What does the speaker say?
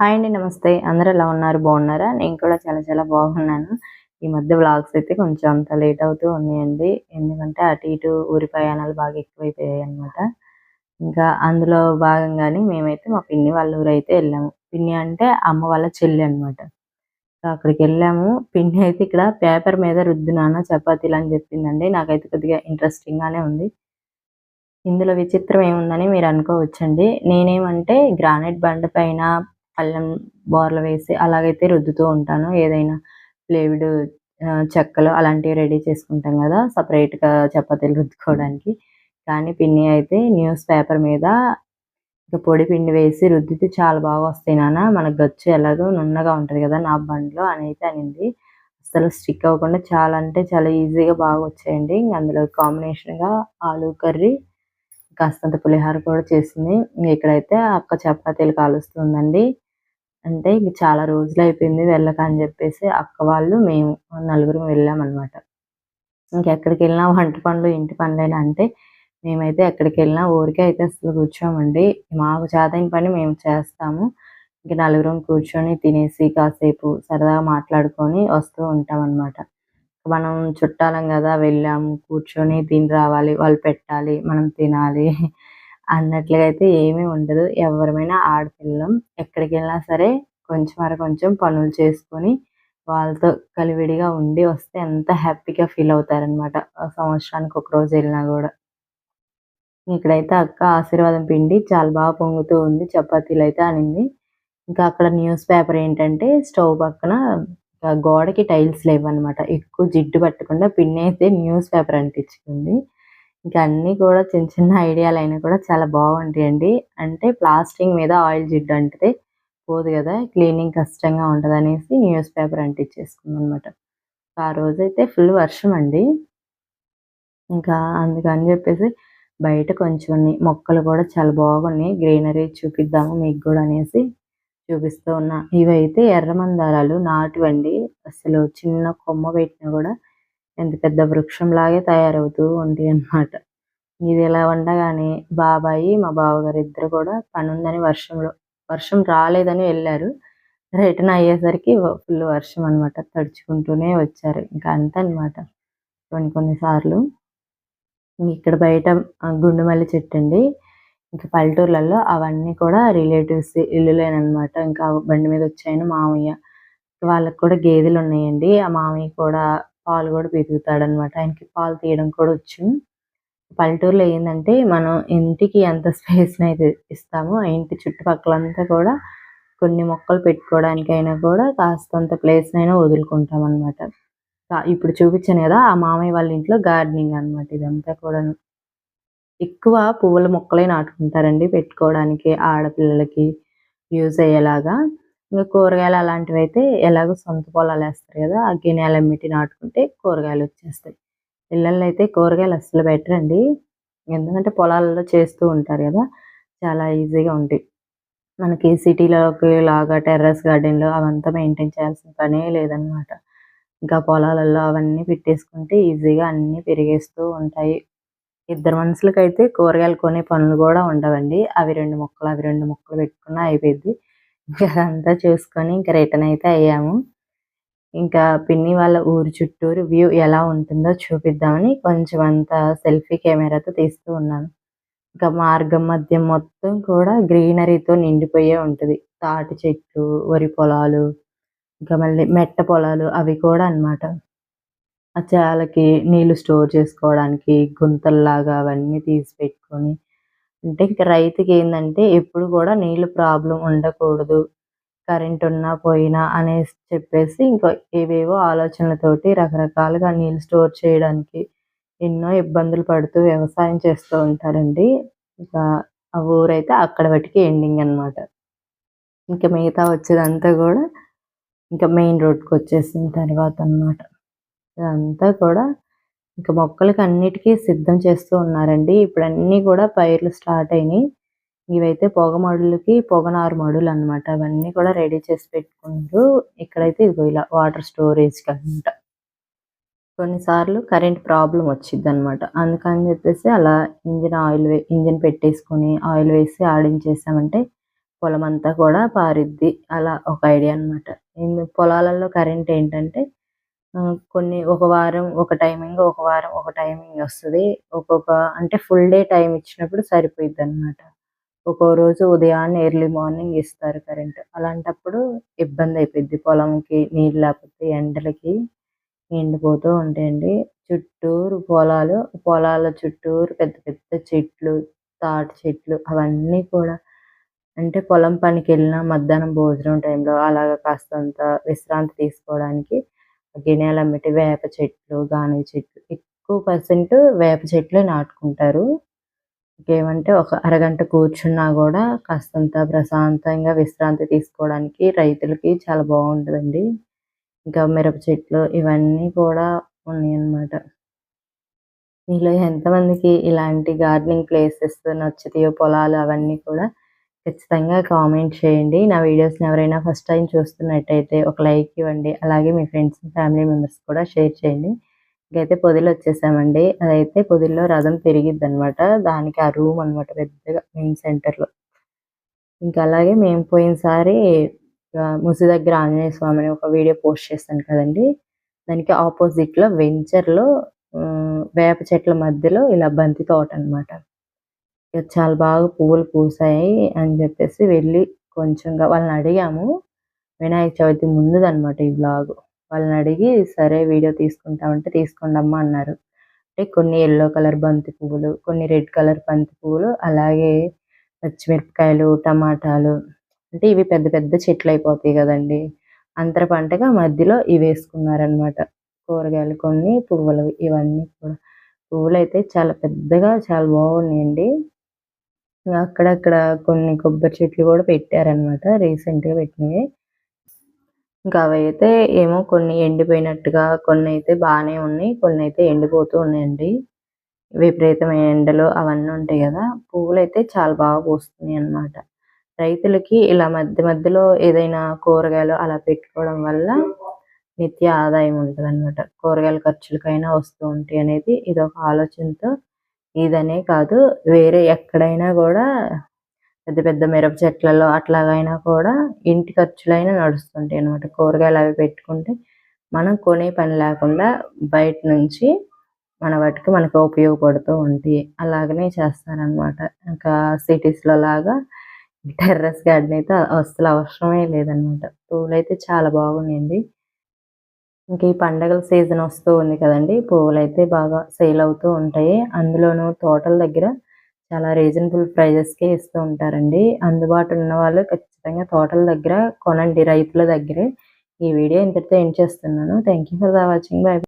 Hi అండి నమస్తే. అందరూ ఎలా ఉన్నారు? బాగున్నారా? నేను కూడా చాలా చాలా బాగున్నాను. ఈ మధ్య వ్లాగ్స్ అయితే కొంచెం అంత లేట్ అవుతూ ఉన్నాయండి. ఎందుకంటే అటు ఇటు ఊరి ప్రయాణాలు బాగా ఎక్కువైపోయాయి అనమాట ఇంకా అందులో భాగంగానే మేమైతే మా పిన్ని వాళ్ళ ఊరు అయితే వెళ్ళాము. పిన్ని అంటే అమ్మ వాళ్ళ చెల్లి అనమాట అక్కడికి వెళ్ళాము. పిన్ని అయితే ఇక్కడ పేపర్ మీద రుద్దునాన చపాతీలు అని చెప్పిందండి. నాకైతే కొద్దిగా ఇంట్రెస్టింగ్ గానే ఉంది. ఇందులో విచిత్రం ఏముందని మీరు అనుకోవచ్చండి. నేనేమంటే గ్రానైట్ బండ పైన అల్లం బోర్లు వేసి అలాగైతే రుద్దుతూ ఉంటాను. ఏదైనా ప్లేవిడ్ చెక్కలు అలాంటివి రెడీ చేసుకుంటాం కదా సపరేట్గా చపాతీలు రుద్దుకోవడానికి. కానీ పిన్ని అయితే న్యూస్ పేపర్ మీద ఇక పొడి పిండి వేసి రుద్దితే చాలా బాగా వస్తాయి నాన్న. మన గచ్చు ఎలాగో నున్నగా ఉంటుంది కదా నా బండ్లో అని అయితే అనింది. అసలు స్టిక్ అవ్వకుండా చాలా అంటే చాలా ఈజీగా బాగా వచ్చాయండి. అందులో కాంబినేషన్గా ఆలు కర్రీ కాస్తంత పులిహోర కూడా చేసింది. ఇక్కడైతే అక్క చపాతీలు కాలుస్తుందండి. అంటే ఇంక చాలా రోజులు అయిపోయింది వెళ్ళక అని చెప్పేసి అక్క వాళ్ళు మేము నలుగురు వెళ్ళామన్నమాట. ఇంకెక్కడికి వెళ్ళినా వంట పనులు ఇంటి పనులైనా అంటే మేమైతే ఎక్కడికి వెళ్ళినా ఊరికే అయితే అసలు కూర్చోమండి. మాకు చేతైన పని మేము చేస్తాము. ఇంక నలుగురం కూర్చొని తినేసి కాసేపు సరదాగా మాట్లాడుకొని వస్తూ ఉంటాం అన్నమాట మనం చుట్టాలం కదా వెళ్ళాము కూర్చొని తిని రావాలి వాళ్ళు పెట్టాలి మనం తినాలి. అన్నట్లుగా అయితే ఏమీ ఉండదు. ఎవరమైనా ఆడపిల్లం ఎక్కడికి వెళ్ళినా సరే కొంచెం అర కొంచెం పనులు చేసుకొని వాళ్ళతో కలివిడిగా ఉండి వస్తే ఎంత హ్యాపీగా ఫీల్ అవుతారనమాట సంవత్సరానికి ఒక రోజు వెళ్ళినా కూడా. ఇక్కడైతే అక్క ఆశీర్వాదం పిండి చాలా బాగా పొంగుతూ ఉంది. చపాతీలు అయితే అనింది. ఇంకా అక్కడ న్యూస్ పేపర్ ఏంటంటే స్టవ్ పక్కన గోడకి టైల్స్ లేవన్నమాట. ఎక్కువ జిడ్డు పట్టకుండా పిన్ అయితే న్యూస్ పేపర్ అంటించుకుంది ఇంకా అన్నీ కూడా చిన్న చిన్న ఐడియాలు అయినా కూడా చాలా బాగుంటాయండి. అంటే ప్లాస్టింగ్ మీద ఆయిల్ జిడ్డు అంటే పోదు కదా క్లీనింగ్ కష్టంగా ఉంటుంది అనేసి న్యూస్ పేపర్ అంటించేసుకుంది అనమాట ఆ రోజైతే ఫుల్ వర్షం అండి. ఇంకా అందుకని చెప్పేసి బయట కొంచెం మొక్కలు కూడా చాలా బాగున్నాయి. గ్రీనరీ చూపిద్దాము మీకు కూడా అనేసి చూపిస్తూ ఉన్నా. ఇవైతే ఎర్ర మందారాలు నాటివండి. అసలు చిన్న కొమ్మ పెట్టినా కూడా ఎంత పెద్ద వృక్షంలాగే తయారవుతూ ఉంటాయి అన్నమాట. ఇది ఇలా ఉండగానే బాబాయి మా బావగారు ఇద్దరు కూడా పని ఉందని వర్షంలో వర్షం రాలేదని వెళ్ళారు. రిటర్న్ అయ్యేసరికి ఫుల్ వర్షం అనమాట తడుచుకుంటూనే వచ్చారు. ఇంకా అంతే అనమాట కొన్ని కొన్నిసార్లు ఇక్కడ బయట గుండుమల్లి చెట్టు అండి. ఇంకా పల్లెటూర్లలో అవన్నీ కూడా రిలేటివ్స్ ఇల్లులేనమాట ఇంకా బండి మీద వచ్చాయని మామయ్య. వాళ్ళకి కూడా గేదెలు ఉన్నాయండి ఆ మామయ్య కూడా పాలు కూడా అనమాట ఆయనకి పాలు తీయడం కూడా వచ్చు. పల్లెటూరులో ఏంటంటే మనం ఇంటికి ఎంత స్పేస్ని అయితే ఇస్తామో ఆ ఇంటి చుట్టుపక్కలంతా కూడా కొన్ని మొక్కలు పెట్టుకోవడానికైనా కూడా కాస్తంత ప్లేస్ అయినా వదులుకుంటాం అనమాట ఇప్పుడు చూపించాను కదా ఆ మామయ్య వాళ్ళ ఇంట్లో గార్డెనింగ్ అనమాట ఇదంతా కూడా ఎక్కువ పువ్వుల మొక్కలే నాటుకుంటారండి పెట్టుకోవడానికి ఆడపిల్లలకి యూజ్ అయ్యేలాగా. ఇంకా కూరగాయలు అలాంటివి అయితే ఎలాగో సొంత పొలాలు వేస్తారు కదా ఆ గిన్నెలు అమ్మిటి నాటుకుంటే కూరగాయలు వచ్చేస్తాయి. పిల్లలు అయితే కూరగాయలు అస్సలు పెట్టరండి. ఎందుకంటే పొలాలలో చేస్తూ ఉంటారు కదా చాలా ఈజీగా ఉంటాయి. మనకి సిటీలోకి లాగా టెర్రస్ గార్డెన్లో అవంతా మెయింటైన్ చేయాల్సిన పనే లేదనమాట ఇంకా పొలాలలో అవన్నీ పెట్టేసుకుంటే ఈజీగా అన్నీ పెరిగేస్తూ ఉంటాయి. ఇద్దరు మనుషులకైతే కూరగాయలు కొనే పనులు కూడా ఉండవండి. అవి రెండు మొక్కలు అవి రెండు మొక్కలు పెట్టుకున్నా అయిపోయింది అదంతా చూసుకొని ఇంకా రిటర్న్ అయితే అయ్యాము. ఇంకా పిన్ని వాళ్ళ ఊరు చుట్టూరు వ్యూ ఎలా ఉంటుందో చూపిద్దామని కొంచెం అంత సెల్ఫీ కెమెరాతో తీస్తూ ఉన్నాను. ఇంకా మార్గం మధ్య మొత్తం కూడా గ్రీనరీతో నిండిపోయే ఉంటుంది. తాటి చెట్లు వరి పొలాలు ఇంకా మళ్ళీ మెట్ట పొలాలు అవి కూడా అనమాట ఆ చాలకి నీళ్ళు స్టోర్ చేసుకోవడానికి గుంతల్లాగా అవన్నీ తీసి పెట్టుకొని అంటే ఇంకా రైతుకి ఏంటంటే ఎప్పుడు కూడా నీళ్ళు ప్రాబ్లం ఉండకూడదు. కరెంట్ ఉన్నా పోయినా అనేసి చెప్పేసి ఇంకా ఏవేవో ఆలోచనలతోటి రకరకాలుగా నీళ్ళు స్టోర్ చేయడానికి ఎన్నో ఇబ్బందులు పడుతూ వ్యవసాయం చేస్తూ ఉంటారండి. ఇంకా ఆ ఊరైతే అక్కడ బట్టికి ఎండింగ్ అనమాట ఇంకా మిగతా వచ్చేదంతా కూడా ఇంకా మెయిన్ రోడ్కి వచ్చేసిన తర్వాత అనమాట ఇదంతా కూడా ఇంకా మొక్కలకి అన్నిటికీ సిద్ధం చేస్తూ ఉన్నారండి. ఇప్పుడు అన్నీ కూడా పైర్లు స్టార్ట్ అయినాయి. ఇవైతే పొగ మడులకి పొగనారు మడులు అనమాట అవన్నీ కూడా రెడీ చేసి పెట్టుకుంటూ ఇక్కడైతే ఇదిగో ఇలా వాటర్ స్టోరేజ్కి అనమాట కొన్నిసార్లు కరెంట్ ప్రాబ్లం వచ్చింది అనమాట అందుకని చెప్పేసి అలా ఇంజిన్ ఆయిల్ ఇంజిన్ పెట్టేసుకొని ఆయిల్ వేసి ఆడించేసామంటే పొలం అంతా కూడా పారిద్ది. అలా ఒక ఐడియా అనమాట పొలాలలో కరెంట్ ఏంటంటే కొన్ని ఒక వారం ఒక టైమింగ్ ఒక వారం ఒక టైమింగ్ వస్తుంది. ఒక్కొక్క అంటే ఫుల్ డే టైం ఇచ్చినప్పుడు సరిపోయిద్ది అనమాట ఒక్కో రోజు ఉదయాన్నే ఎర్లీ మార్నింగ్ ఇస్తారు కరెంట్. అలాంటప్పుడు ఇబ్బంది అయిపోయింది పొలంకి నీళ్ళు లేకపోతే ఎండలకి ఎండిపోతూ ఉంటాయండి. చుట్టూరు పొలాలు పొలాల చుట్టూరు పెద్ద పెద్ద చెట్లు తాటి చెట్లు అవన్నీ కూడా అంటే పొలం పనికి వెళ్ళిన మధ్యాహ్నం భోజనం టైంలో అలాగ కాస్తంత విశ్రాంతి తీసుకోవడానికి గిన్నెలు అమ్మటి వేప చెట్లు గానుగ చెట్లు ఎక్కువ పర్సెంట్ వేప చెట్లు నాటుకుంటారు. ఇంకేమంటే ఒక అరగంట కూర్చున్నా కూడా కాస్తంత ప్రశాంతంగా విశ్రాంతి తీసుకోవడానికి రైతులకి చాలా బాగుంటుందండి. ఇంకా మిరప చెట్లు ఇవన్నీ కూడా ఉన్నాయన్నమాట. మీలో ఎంతమందికి ఇలాంటి గార్డెనింగ్ ప్లేసెస్ నచ్చుతాయో పొలాలు అవన్నీ కూడా ఖచ్చితంగా కామెంట్ చేయండి. నా వీడియోస్ని ఎవరైనా ఫస్ట్ టైం చూస్తున్నట్టయితే ఒక లైక్ ఇవ్వండి. అలాగే మీ ఫ్రెండ్స్ ఫ్యామిలీ మెంబర్స్ కూడా షేర్ చేయండి. ఇంకైతే పొదిలో వచ్చేసామండి. అదైతే పొదిల్లో రథం పెరిగిద్ది అనమాట దానికి ఆ రూమ్ అనమాట పెద్దగా మెయిన్ సెంటర్లో ఇంకా అలాగే మేము పోయినసారి ముసి దగ్గర ఆంజనేయ స్వామిని ఒక వీడియో పోస్ట్ చేస్తాను కదండి. దానికి ఆపోజిట్లో వెంచర్లో వేప చెట్ల మధ్యలో ఇలా బంతి తోట అనమాట చాలా బాగా పువ్వులు పూసాయి అని చెప్పేసి వెళ్ళి కొంచెంగా వాళ్ళని అడిగాము. వినాయక చవితి ముందుదనమాట ఈ బ్లాగ్ వాళ్ళని అడిగి సరే వీడియో తీసుకుంటామంటే తీసుకోండి అన్నారు. అంటే కొన్ని ఎల్లో కలర్ బంతి పువ్వులు కొన్ని రెడ్ కలర్ బంతి పువ్వులు అలాగే పచ్చిమిరపకాయలు టమాటాలు అంటే ఇవి పెద్ద పెద్ద చెట్లు అయిపోతాయి కదండి. అంతర పంటగా మధ్యలో ఇవి వేసుకున్నారనమాట కూరగాయలు కొన్ని పువ్వులు ఇవన్నీ కూడా. పువ్వులు అయితే చాలా పెద్దగా చాలా బాగున్నాయండి. అక్కడక్కడ కొన్ని కొబ్బరి చెట్లు కూడా పెట్టారనమాట రీసెంట్గా పెట్టినవి. ఇంకా అవైతే ఏమో కొన్ని ఎండిపోయినట్టుగా కొన్ని అయితే బాగానే ఉన్నాయి కొన్ని అయితే ఎండిపోతూ ఉన్నాయండి. విపరీతమైన ఎండలు అవన్నీ ఉంటాయి కదా పువ్వులు అయితే చాలా బాగా పూస్తున్నాయి అన్నమాట. రైతులకి ఇలా మధ్య మధ్యలో ఏదైనా కూరగాయలు అలా పెట్టుకోవడం వల్ల నిత్య ఆదాయం ఉంటుంది అనమాట కూరగాయల ఖర్చులకైనా వస్తూ ఉంటాయి అనేది ఇది ఒక ఆలోచనతో ఇదనే కాదు వేరే ఎక్కడైనా కూడా పెద్ద పెద్ద మిరప చెట్లలో అట్లాగైనా కూడా ఇంటి ఖర్చులైనా నడుస్తుంటాయి అనమాట కూరగాయలు అవి పెట్టుకుంటే మనం కొనే పని లేకుండా బయట నుంచి మన వాటికి మనకు ఉపయోగపడుతూ ఉంటాయి. అలాగనే చేస్తారనమాట ఇంకా సిటీస్లో లాగా టెర్రస్ గార్డెన్ అయితే అసలు అవసరమే లేదనమాట పూలు అయితే చాలా బాగున్నాయండి ఇంకా ఈ పండగల సీజన్ వస్తూ ఉంది కదండి. పువ్వులు అయితే బాగా సేల్ అవుతూ ఉంటాయి. అందులోనూ తోటల దగ్గర చాలా రీజనబుల్ ప్రైజెస్కే ఇస్తూ ఉంటారండి. అందుబాటు ఉన్న వాళ్ళు ఖచ్చితంగా తోటల దగ్గర కొనండి రైతుల దగ్గరే. ఈ వీడియో ఇంతటితో ఏం చేస్తున్నాను. Thank you for the watching. Bye.